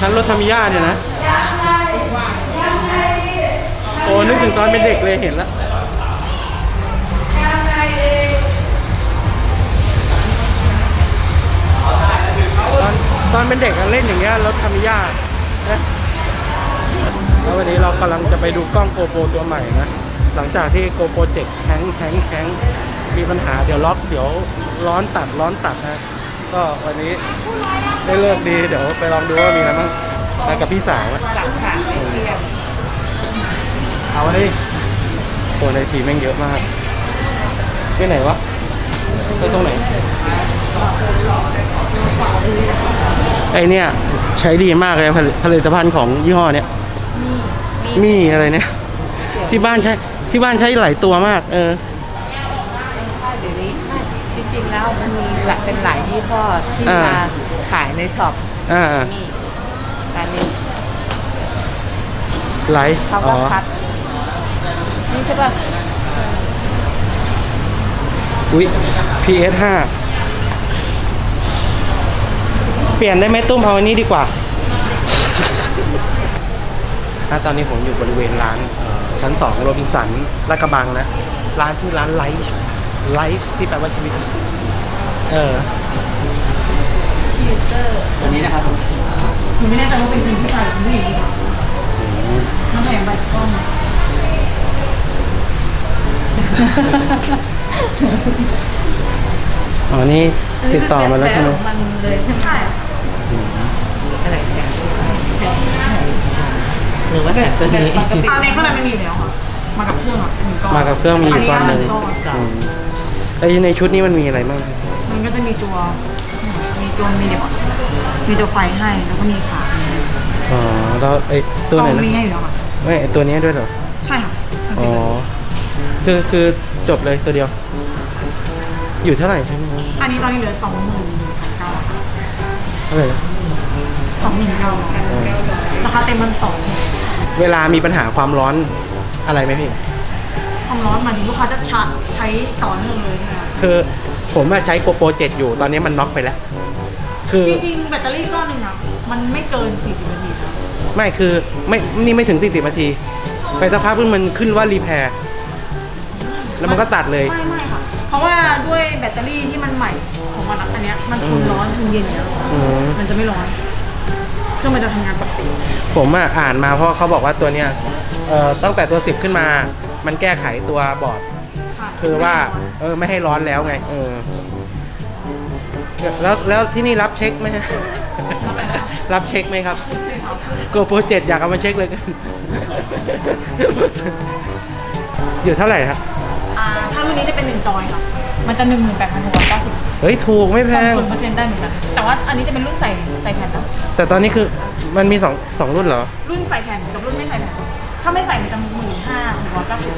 ชั้นรถธรรมิยาเนี่ยนะโอ้นึกถึงตอนเป็นเด็กเลยเห็นแล้วตอนตอนเป็นเด็กเล่นอย่างเงี้ยรถธรรมิยานะแล้ววันนี้เรากำลังจะไปดูกล้องโกโปรตัวใหม่นะ หลังจากที่โกโปรเจกแฮงแฮงแฮงมีปัญหาเดี๋ยวล็อกเดี๋ยวร้อนตัดร้อนตัดนะ ก็วันนี้ได้เลิกดี เดี๋ยวไปลองดูว่ามีอะไรบ้างมากับพี่สาวอะหลักฐานไม่เทียมเอาดิตัวในทีมแม่งเยอะมากไปไหนวะไปตรงไหน ไอเนี่ย ใช้ดีมากเลยผลิตผลิตภัณฑ์ของยี่ห้อเนี้ยมีอะไรเนี่ย ที่บ้านใช้ที่บ้านใช้หลายตัวมาก เออเดี๋ยวนี้ จริงๆแล้วมันมีหลายเป็นหลายยี่ห้อที่อ่าม มาขายในช็อปอ่านี่อันนี้ไหลเขาอ๋ก็อคัดนี่ใช่ป่ะอุ้ย PS 5เปลี่ยนได้ไหมตุ้มเอาอันนี้ดีกว่าถ้าตอนนี้ผมอยู่บริเวณร้านเอ่อชั้นสองโรบินสันลาดกระบังนะ ร้านชื่อร้านไลฟ์ ไลฟ์ที่แปลว่าชีวิต เออฟิลเตอร์อันนี้นะครับหนูไม่แน่ใจว่าเป็นผู้ชายหรือผู้หญิงน้ำแข็งใบกล้องอ๋อ นี่ติดต่อมาแล้วใช่ไหมมันเลยใช่อะไรเนี่ยหรือว่าแต่ตัวนี้อันนี้ข้างในมันมีอยู่แล้วค่ะ มากับเครื่องอะหนึ่งก้อนมากับเครื่องมีอยู่ก้อนหนึ่งอัก้อน อืม ไอในชุดนี้มันมีอะไรบ้างมันก็จะมีตัว มีตัวมีเดียมีตัวไฟให้ แล้วก็มีขาอ๋อแล้วไอตัวไหนกล้องมีนะให้อยู่แล้วค่ะ ไม่ไอตัวนี้ด้วยเหรอ ใช่ค่ะทั้งอ๋สิ้อนเลยคือคือจบเลยตัวเดียว อยู่เท่าไหร่ใช่ไหมอันนี้ตอนนี้เหลือสองหมื่นเก้าเท่าไหร่นะสองหมื่นเก้าราคาเต็มมันสอง เวลามีปัญหาความร้อนอะไรไหมพี่ ความร้อนหมายถึงลูกค้าจะชาร์จใช้ต่อเนื่องเลยใช่ไหมคะคือผมอะใช้โกโปรเจอยู่ ตอนนี้มันน็อกไปแล้ว คือ จริงๆแบตเตอรี่ก้อนหนึ่งอะมันไม่เกิน 40 นาทีนะไม่คือไม่นี่ไม่ถึง 40นาที ไปสักพักเพิ่งมันขึ้นว่ารีแพร์ แล้วมันก็ตัดเลย ไม่ไม่ค่ะ เพราะว่าด้วยแบตเตอรี่ที่มันใหม่ของมันอะอันเนี้ยมันทนร้อนทนเย็นอยู่แล้วอืม มันจะไม่ร้อนเครื่องมันจะทำงานปกติผมอะอ่านมาเพราะเขาบอกว่าตัวเนี้ยเอ่อตั้งแต่ตัว 10 ขึ้นมา มันแก้ไขตัวบอร์ดใช่คือว่า เออไม่ให้ร้อนแล้วไง เออ แล้วแล้วที่นี่รับเช็คไหมฮะรับเช็คไหมครับโกโปรเจอยากเอามาเช็คเลยกันอยู่เท่าไหร่ครับอ่าถ้ารุ่นนี้จะเป็นหนึ่งจอยค่ะมันจะหนึ่งหมื่นแปดพันหกร้อยเก้าสิบเฮ้ย ถูกไม่แพงศูนย์เปอร์เซ็นต์ได้เหมือนกันแต่ว่าอันนี้จะเป็นรุ่นใส่ใส่แผ่นนะแต่ตอนนี้คือมันมีสองสองรุ่นเหรอ รุ่นใส่แผ่นกับรุ่นไม่ใส่แผ่น ถ้าไม่ใส่มันจะหมื่นห้าหกร้อยเก้าสิบ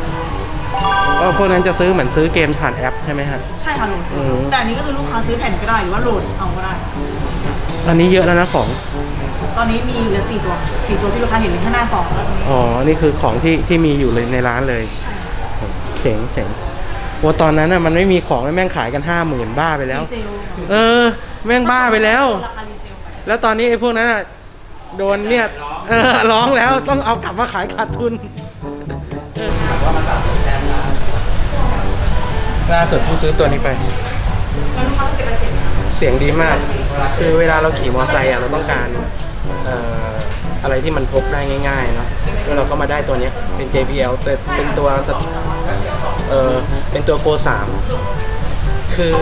ก็พวกนั้นจะซื้อเหมือนซื้อเกมผ่านแอปใช่ไหมฮะ ใช่ค่ะโหลดอืม แต่อันนี้ก็คือลูกค้าซื้อแผ่นก็ได้หรือว่าโหลดเอาก็ได้ อันนี้เยอะแล้วนะของ ตอนนี้มีเหลือสี่ตัวสี่ตัวที่ลูกค้าเห็นข้างหน้าสองแล้วตรงนี้อ๋อ นี่คือของที่ที่มีอยู่เลยในร้านเลยใช่เจ๋งเจ๋งโอ้ตอนนั้นน่ะมันไม่มีของแล้วแม่งขายกันห้าหมื่นบ้าไปแล้ว รีเซลเออ แม่งบ้าไปแล้ว ราคารีเซลไปแล้วตอนนี้ไอ้พวกนั้นอะ โดนเนี่ยเออร้องแล้วต้องเอากลับมาขายขาดทุนล่าสุดเพิ่งซื้อตัวนี้ไปแล้วลูกค้าต้องเก็บไป เสียงดีมาก คือเวลาเราขี่มอเตอร์ไซค์อะเราต้องการเอ่ออะไรที่มันพกได้ง่ายๆเนาะแล้วเราก็มาได้ตัวเนี้ยเป็น JBL แต่เป็นตัวสะเออเป็นตัว Go 3คือ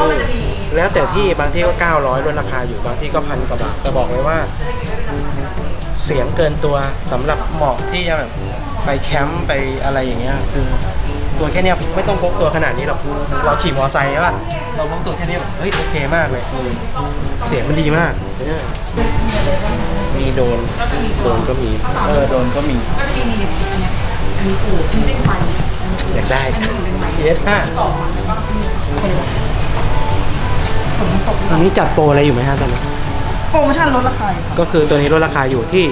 แล้วแต่ที่บางที่ก็ 900ลดราคาอยู่บางที่ก็พันกว่าบาทแต่บอกเลยว่า เสียงเกินตัวสำหรับเหมาะที่จะแบบไปแคมป์ไปอะไรอย่างเงี้ยคือตัวแค่เนี้ยไม่ต้องพกตัวขนาดนี้หรอกเราขี่มอเตอร์ไซค์ใช่ป่ะเราพกตัวแค่เนี้ยแบบเฮ้ยโอเคมากเลยอืมเสียงมันดีมากเออมีโดนโดนก็มีเออโดนก็มีก็จะมีนี่อันเนี้ยอันนี้คืออันนี้เป็นไฟอยากได้อันนี้เป็นไฟ PS5 ต่อมาแล้วก็มีคนฝนมันตกอันนี้จัดโปรอะไรอยู่ไหมฮะตอนนี้ โปรโมชั่นลดราคาอยู่ก็คือตัวนี้ลดราคาอยู่ที่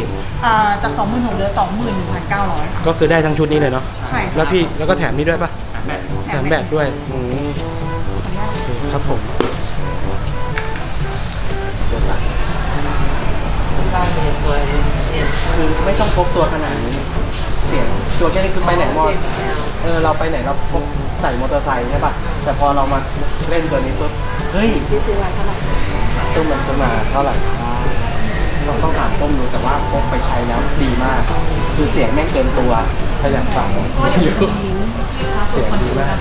อ่าจากสองหมื่นหกเหลือสองหมื่นหนึ่งพันเก้าร้อยก็คือได้ทั้งชุดนี้เลยเนาะใช่ค่ะแล้วพี่แล้วก็แถมนี้ด้วยปะแถมแบตด้วยอืมขออนุญาตโอเคครับผมตัวสั่นบ้านเป็นตัวเนี่ยคือไม่ต้องพกตัวขนาดนี้ เสียงตัวแค่นี้คือไปไหนมอเออเราไปไหนเราพกใส่มอเตอร์ไซค์ใช่ป่ะแต่พอเรามาเล่นตัวนี้ปุ๊บเฮ้ยที่ซื้อมาเท่าไหร่ ต้มมันซื้อมาเท่าไหร่เราต้องถามต้มดูแต่ว่าพกไปใช้แล้วดีมาก คือเสียงแม่งเกินตัวถ้าอยากฟังไม่รู้เสียงดีมาก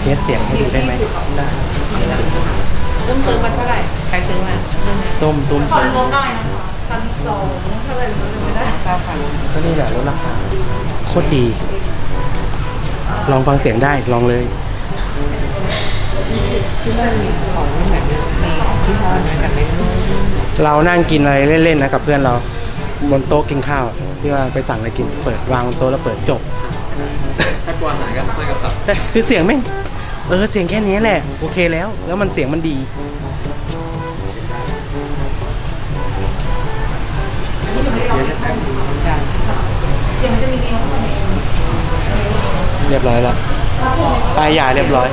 เทสเสียงให้ดูได้ไหมได้ต้มซื้อมาเท่าไหร่ใครซื้อมาเรื่องนี้ต้มต้มขอต้มรวมได้นะคะพันสองเท่าไหร่รู้ไม่ได้เก้าพันก็นี่แหละลดราคาโคตรดี ลองฟังเสียงได้ลองเลยที่มันมีของไม่เหมือนกันมีที่ห้อนะกับไม่รู้ เรานั่งกินอะไรเล่นๆนะกับเพื่อนเราบนโต๊ะกินข้าวอะที่ว่าไปสั่งอะไรกินเปิดวางบนโต๊ะแล้วเปิดจบ ถ้ากลัวหายก็ไม่กระสับแต่คือเสียงแม่งเออเสียงแค่นี้แหละโอเคแล้ว แล้วมันเสียงมันดีจ้ะเรียบร้อยแล้วปลายยาเรียบร้อย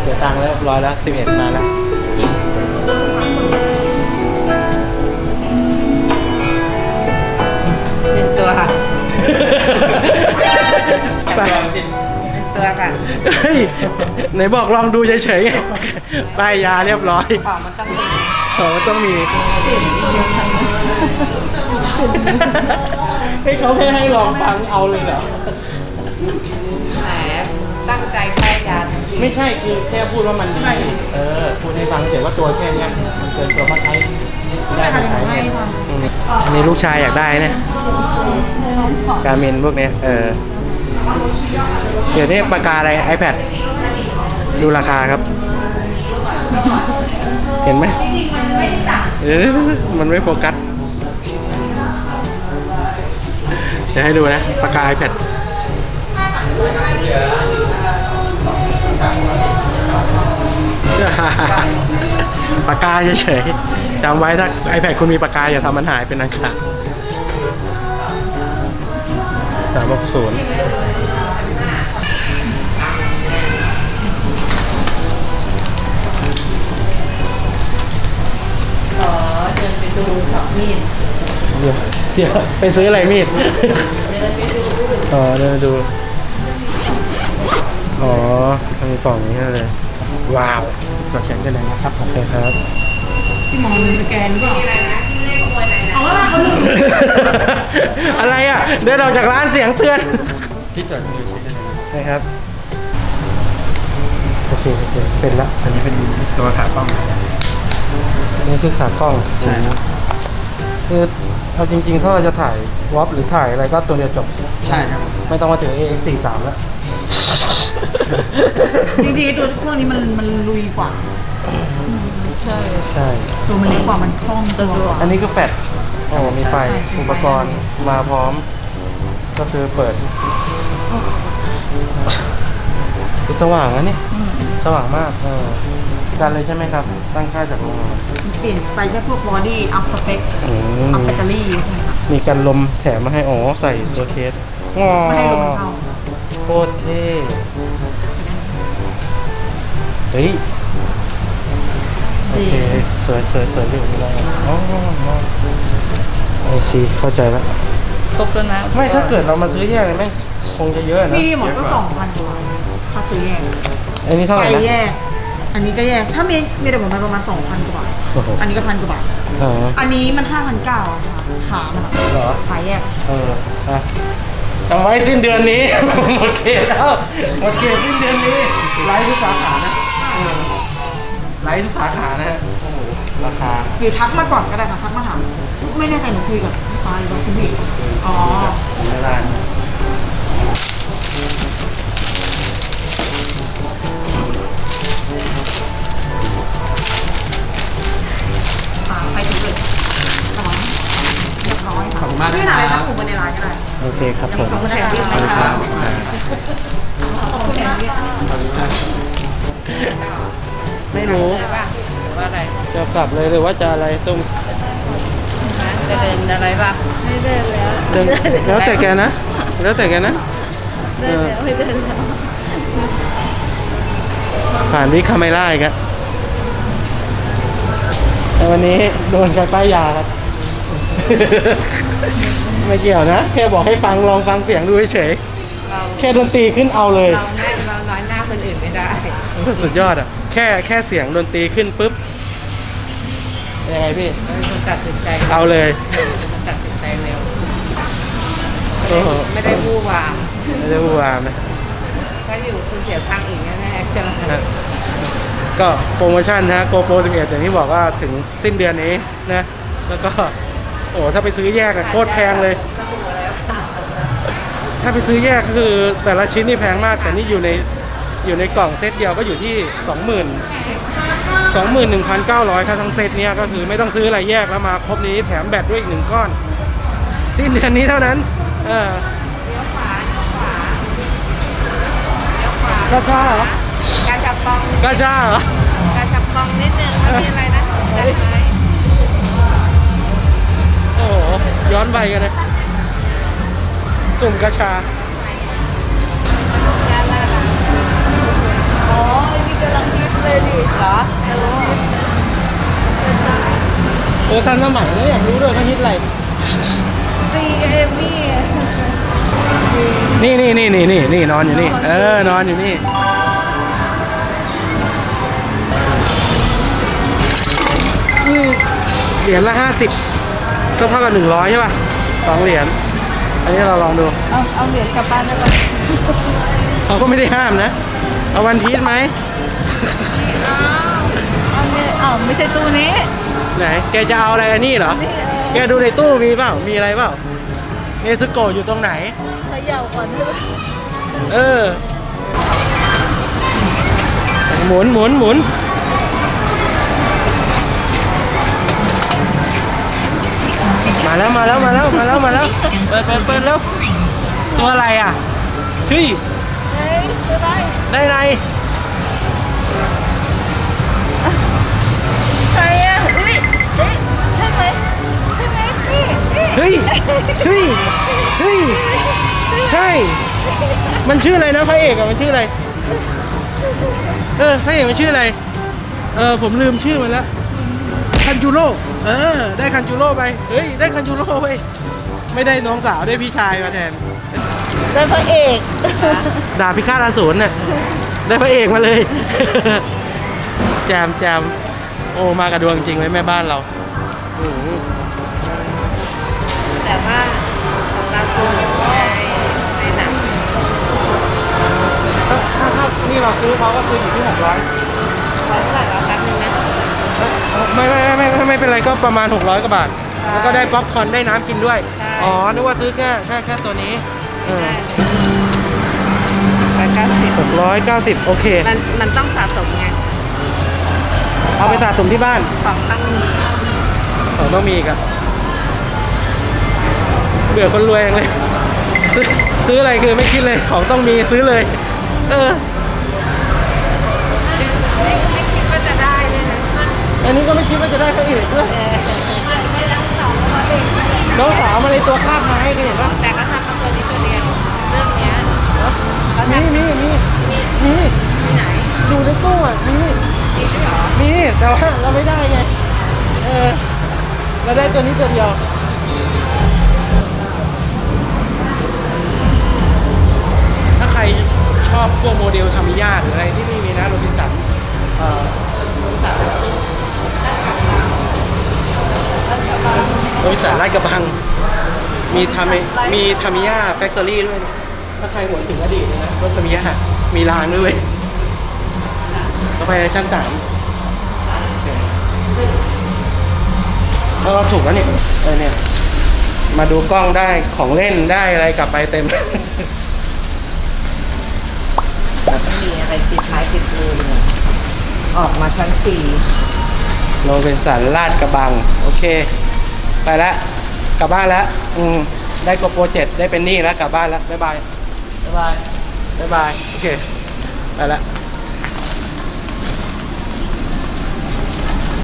เสียตังค์แล้วเรียบร้อยแล้วสิบเอ็ดมาแล้ว ค่ะ ไปหนึ่งตัวค่ะเฮ้ยไหนบอกลองดูเฉยๆไงป้ายยาเรียบร้อยของมันต้องมีเออต้องมีให้เขาแค่ให้ลองฟังเอาเลยเหรอ แหมตั้งใจแค่ยาจริงไม่ใช่คือแค่พูดว่ามันดี เออ พูดให้ฟังเฉยว่าตัวแค่เนี้ยมันเกินตัวมาใช้ ได้มาใช้เนี่ยอืมอันนี้ลูกชายอยากได้เนี่ยการเมนพวกเนี้ยเออเดี๋ยวนี้ปากกาอะไร iPad ดูราคาครับ เห็นไหมเออมันไม่โฟกัส เดี๋ยวให้ดูนะปากกา iPad ปากกาเฉยๆ จำไว้ถ้า iPad คุณมีปากกาอย่าทำมันหายเป็นอันขาดสามหกศูนย์ขอเดินไปดูสองมีดเดี๋ยวเดี๋ยวไปซื้ออะไรมีดอ๋อเดินดู อ๋อมันมีกล่องนี้ให้เลย ว้าวจดเช็คได้เลยนะครับ โอเคครับ ที่มองสแกนหรือเปล่าอะไรนะเลขขโมยอะไรนะเอาว่าเขาลืมอะไรอะ เดินออกจากร้านเสียงเตือนที่จดมือเช็คได้เลยนะครับโอเคโอเคเป็นละอันนี้เป็นตัวขาต้องนี่คือขากล้องใช่ครับคือเอาจริงๆ ถ้าเราจะถ่ายวอปหรือถ่ายอะไรก็ตัวเดียวจบ ใช่ครับ ไม่ต้องมาถึง AX43 แล้ว จริงๆ ตัวพวกนี้มันมันลุยกว่า ใช่ใช่ ตัวมันเล็กกว่ามันคล่องตัวกว่าอันนี้คือแฟลชโอ้มีไฟอุปกรณ์มาพร้อม ก็คือเปิดคือสว่างนะนี่อืมสว่างมากเออกันเลยใช่ไหมครับ ตั้งค่าจากโรงงานเปลี่ยนไปแค่พวกบอดี้อัพสเปคอืมอัพแบตเตอรี่นะคะมีกันลมแถมมาให้อ๋อใส่ตัวเคสงอไม่ให้ลมเข้าโคตรเท่เฮ้ย โอเค สวยสวยสวยอยู่ไม่ได้อ๋อไอซีเข้าใจแล้ว ครบแล้วนะไม่ถ้าเกิดเรามาซื้อแยกเลยแม่งคงจะเยอะนะนี่หมดก็สองพันกว่าถ้าซื้อแยกอันนี้เท่าไหไปร่นะ แยก อันนี้ก็แยก ถ้ามีมีแต่ผมไปประมาณสองพันกว่าบาทโอ้โห อันนี้ก็พันกว่าบาท อ๋อ อันนี้มันห้าพันเก้าค่ะขามันอะเหรอ ขายแยก เอออะจำไว้สิ้นเดือนนี้ หมดเขตแล้วหมดเขตสิ้นเดือนนี้ไลฟ์ทุกสาขานะเออ ไลฟ์ทุกสาขานะฮะโอ้โหราคาหรือทักมาก่อนก็ได้ค่ะทักมาถามไม่แน่ใจหนูคุยกับพี่ปาหรือว่าคุณพี่อ๋อไม่ได้อ่าไปถึงเลยสองเรียบร้อยขอบคุณมากพี่นะถ่ายคทัรักบหนูมาในไลน์ก็ได้โอเคครับผม ขอบคุณนะคะ ขอบคุณครับ ไม่รู้ใช่ป่ะหรือว่าอะไรจะกลับเลยหรือว่าจะอะไรตุ้มนะจะเดินอะไรป่ะไม่เดินแล้วเดินแล้วแต่แกนะ แล้วแต่แกนะเออไม่เดินแล้วผ่านวิคาเมล่าอีกแล้วแต่วันนี้โดนกันป้ายยาครับ ไม่เกี่ยวนะ แค่บอกให้ฟังลองฟังเสียงดูเฉยเราๆแค่ดนตรีขึ้นเอาเลยเราแน่เราน้อยหน้าคนอื่นไม่ได้ สุดยอดอะ แค่แค่เสียงดนตรีขึ้นปุ๊บยังไงพี่เราเป็นคนตัดสินใจเอาเลยเป็นคนตัดสินใจเร็วโอ้โหไม่ได้วู่วามไม่ได้พูดวามนะถ้าอยู่คุณเสียตังค์อีกแน่ๆใช่ไหมฮะก็โปรโมชั่นนะโกโปร11อย่างที่บอกว่าถึงสิ้นเดือนนี้นะ แล้วก็ โอ้ถ้าไปซื้อแยกอะโคตรแพงเลยสบู่อะไรวะถ้าไปซื้อแยกก็คือแต่ละชิ้นนี่แพงมากแต่นี่อยู่ใน อยู่ในกล่องเซตเดียวก็อยู่ที่ 20,000 21,900 ค่าทั้งเซตเนี้ยก็คือไม่ต้องซื้ออะไรแยกแล้วมาครบนี้แถมแบตด้วยอีกหนึ่งก้อน สิ้นเดือนนี้เท่านั้น เออเลี้ยวขวาเลี้ยวขวาเลี้ยวขวากระชาเหรอการจับปองกระชาเหรอการจับปองนิดนึงมันมีอะไรนะได้ไหมโอ้โหย้อนไปกันนะสุ่มกระชา เลยดิเหรอไม่รู้โอ้ทันสมัยแล้วอยากรู้ด้วยเขาฮิตอะไรซีเอมี่นี่นี่นี่นี่นี่นี่นอนอยู่นี่ เออนอนอยู่นี่อืมเหรียญละห้าสิบก็เท่ากับหนึ่งร้อยใช่ป่ะสองเหรียญอันนี้เราลองดู เอาเอาเหรียญกลับบ้านได้ปะเขาก็ไม่ได้ห้ามนะ เอาวันพีชไหมเอาเนี่ยเอาไม่ใช่ตู้นี้ไหน แกจะเอาอะไรอันนี้เหรอ แกดูในตู้มีเปล่า มีอะไรเปล่า เนซึโกะอยู่ตรงไหน เขย่าก่อนได้ปะเออ หมุนหมุนหมุนมาแล้วมาแล้วมาแล้วมาแล้วมาแล้ว เปิดเปิดเปิดแล้ว ตัวอะไรอะเฮ้ยเฮ้ยตัวไหนได้ไร เฮ้ย เฮ้ย เฮ้ย ใช่ มันชื่ออะไรนะพระเอกอะมันชื่ออะไร เออพระเอกมันชื่ออะไร เออผมลืมชื่อมันแล้วคันจูโร่ เออ ได้คันจูโร่ไป เฮ้ย ได้คันจูโร่ไป ไม่ได้น้องสาวได้พี่ชายมาแทน ได้พระเอกดาบพิฆาตอสูรน่ะ ได้พระเอกมาเลย แจมแจมโอ้ มากับดวงจริงเลยแม่บ้านเราโอ้ เราซื้อเขาก็คืออยู่ที่หกร้อยร้อยเท่าไหร่เราแป๊บนึงนะไม่ไม่ไม่ไม่ไม่เป็นไรก็ประมาณ 600กว่าบาท แล้วก็ได้ป๊อปคอร์นได้น้ำกินด้วย อ๋อ นึกว่าซื้อแค่แค่แค่ตัวนี้เออร้อยเก้าสิบหกร้อยเก้าสิบโอเค มันมันต้องสะสมไงเอาไปสะสมที่บ้านของต้องมีของต้องมีอีกอะเบื่อคนรวยเองเลยซื้อซื้ออะไรคือไม่คิดเลยของต้องมีซื้อเลย เออ ไม่ไม่คิดว่าจะได้เลยนะ อันนี้ก็ไม่คิดว่าจะได้พระเอกด้วยเออไม่ไม่รักสองแล้วเองน้องสาวมาในตัวคาบไม้เคยเห็นปะแต่ก็ทำมาตัวนี้ตัวเดียวเรื่องเนี้ยเขามีทำมีมีมีมีที่ไหนอยู่ในตู้อะมีมีด้วยเหรอมีแต่ว่าเราไม่ได้ไงเออเราได้ตัวนี้ตัวเดียว ลาดกระบัง มีทามิมีทามิยาแฟคทอรี่ด้วย ถ้าใครหวนถึงอดีตเลยนะรถทามิยามีรางด้วยต่อไปชั้นสามเราถูกแล้วเนี่ยเออเนี่ย มาดูกล้องได้ของเล่นได้อะไรกลับไปเต็มมีอะไรติดไม้ติดมือเลยออกมาชั้นสี่โรเบนสันลาดกระบัง โอเค ไปแล้วกลับบ้านแล้วอืมได้โกโปรเจ็ดได้เป็นหนี้แล้วกลับบ้านแล้วบ๊ายบายบ๊ายบายบ๊ายบายโอเคไปแล้ว